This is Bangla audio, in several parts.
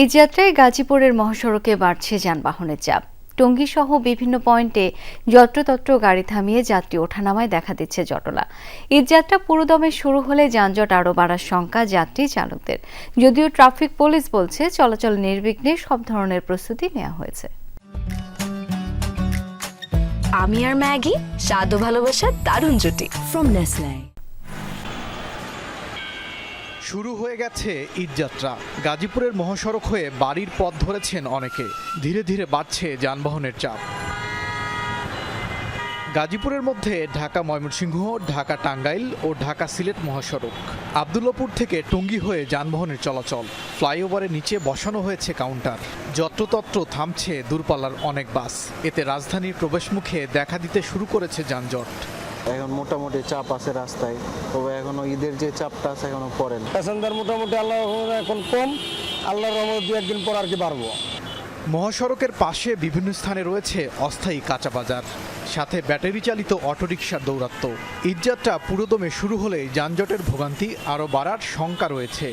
এই যাত্রায় গাজীপুরের মহাসড়কে বাড়ছে যানবাহনের চাপ। টঙ্গী সহ বিভিন্ন পয়েন্টে যত্রতত্র গাড়ি থামিয়ে যাত্রী ওঠানামায় দেখা দিচ্ছে জটলা। ঈদযাত্রা পুরোদমে শুরু হলে যানজট আরও বাড়ার শঙ্কা যাত্রী চালকদের। যদিও ট্রাফিক পুলিশ বলছে চলাচল নির্বিঘ্নে সব ধরনের প্রস্তুতি নেওয়া হয়েছে। আমি আর ম্যাগি স্বাদ ও ভালোবাসার দারুণ জুটি। ফ্রম নেসলে শুরু হয়ে গেছে ঈদযাত্রা গাজীপুরের মহাসড়ক হয়ে বাড়ির পথ ধরেছেন অনেকে। ধীরে ধীরে বাড়ছে যানবাহনের চাপ। গাজীপুরের মধ্যে ঢাকা ময়মনসিংহ, ঢাকা টাঙ্গাইল ও ঢাকা সিলেট মহাসড়ক। আবদুল্লাপুর থেকে টঙ্গী হয়ে যানবাহনের চলাচল। ফ্লাইওভারের নিচে বসানো হয়েছে কাউন্টার। যত্রতত্র থামছে দূরপাল্লার অনেক বাস। এতে রাজধানীর প্রবেশমুখে দেখা দিতে শুরু করেছে যানজট। এখন মোটামুটি চাপ আছে রাস্তায়। তবে এখনও ঈদের যে চাপটা আছে এখনও পড়ে না প্যাসেঞ্জার মোটামুটি আল্লাহর রহমতে এখন কম। আল্লাহর রহমত দু একদিন পর আর কি বাড়বো। মহাসড়কের পাশে বিভিন্ন স্থানে রয়েছে অস্থায়ী কাঁচা বাজার সাথে ব্যাটারি চালিত অটোরিকশার দৌরাত্ম্য। ঈদযাত্রা পুরোদমে শুরু হলেই যানজটের ভোগান্তি আরও বাড়ার শঙ্কা রয়েছে।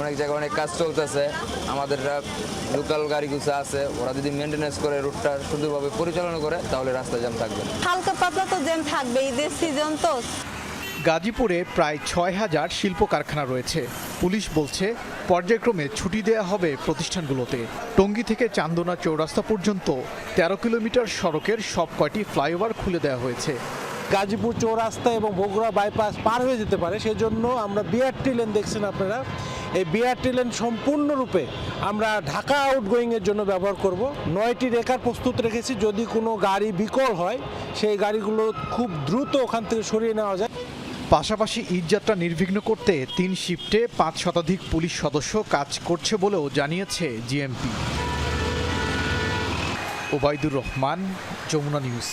অনেক জায়গায় অনেক কাজ চলতেছে। আমাদের লোকাল গাড়িগুলো আছে ওরা যদি মেনটেনেন্স করে রুটটা সুন্দরভাবে পরিচালনা করে তাহলে রাস্তা জ্যাম থাকবে। হালকা পাতলা তো জ্যাম থাকবে ঈদের সিজন তো। গাজীপুরে প্রায় ছয় হাজার শিল্প কারখানা রয়েছে। পুলিশ বলছে পর্যায়ক্রমে ছুটি দেয়া হবে প্রতিষ্ঠানগুলোতে। টঙ্গী থেকে চান্দনা চৌরাস্তা পর্যন্ত তেরো কিলোমিটার সড়কের সব কয়টি ফ্লাইওভার খুলে দেওয়া হয়েছে। গাজীপুর চৌরাস্তা এবং বগুড়া বাইপাস পার হয়ে যেতে পারে। সেজন্য আমরা বিআরটি লেন দেখছেন আপনারা। এই বিআরটি লেন সম্পূর্ণরূপে আমরা ঢাকা আউটগোয়িংয়ের জন্য ব্যবহার করব। নয়টি রেখার প্রস্তুত রেখেছি। যদি কোনো গাড়ি বিকল হয়, সেই গাড়িগুলো খুব দ্রুত ওখান থেকে সরিয়ে নেওয়া যায়। পাশাপাশি ঈদযাত্রা নির্বিঘ্ন করতে তিন শিফটে পাঁচ শতাধিক পুলিশ সদস্য কাজ করছে বলেও জানিয়েছে জিএমপি ওবায়দুর রহমান, যমুনা নিউজ।